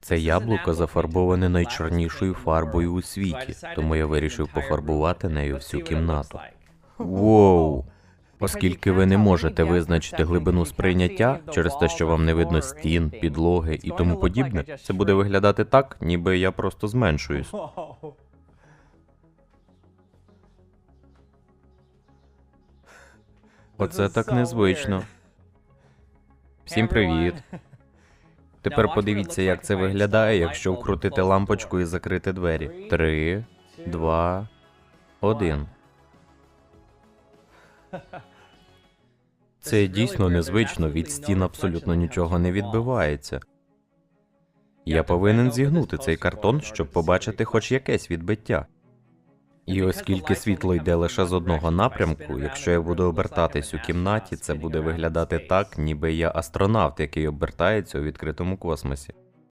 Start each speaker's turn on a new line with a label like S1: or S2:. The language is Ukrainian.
S1: Це яблуко зафарбоване найчорнішою фарбою у світі, тому я вирішив пофарбувати нею всю кімнату. Воу! Оскільки ви не можете визначити глибину сприйняття через те, що вам не видно стін, підлоги і тому подібне, це буде виглядати так, ніби я просто зменшуюсь. Оце так незвично. Всім привіт. Тепер подивіться, як це виглядає, якщо вкрутити лампочку і закрити двері. Три, два, один. Це дійсно незвично, від стін абсолютно нічого не відбивається. Я повинен зігнути цей картон, щоб побачити хоч якесь відбиття. І оскільки світло йде лише з одного напрямку, якщо я буду обертатись у кімнаті, це буде виглядати так, ніби я астронавт, який обертається у відкритому космосі.